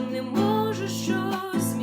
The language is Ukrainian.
не можу щось.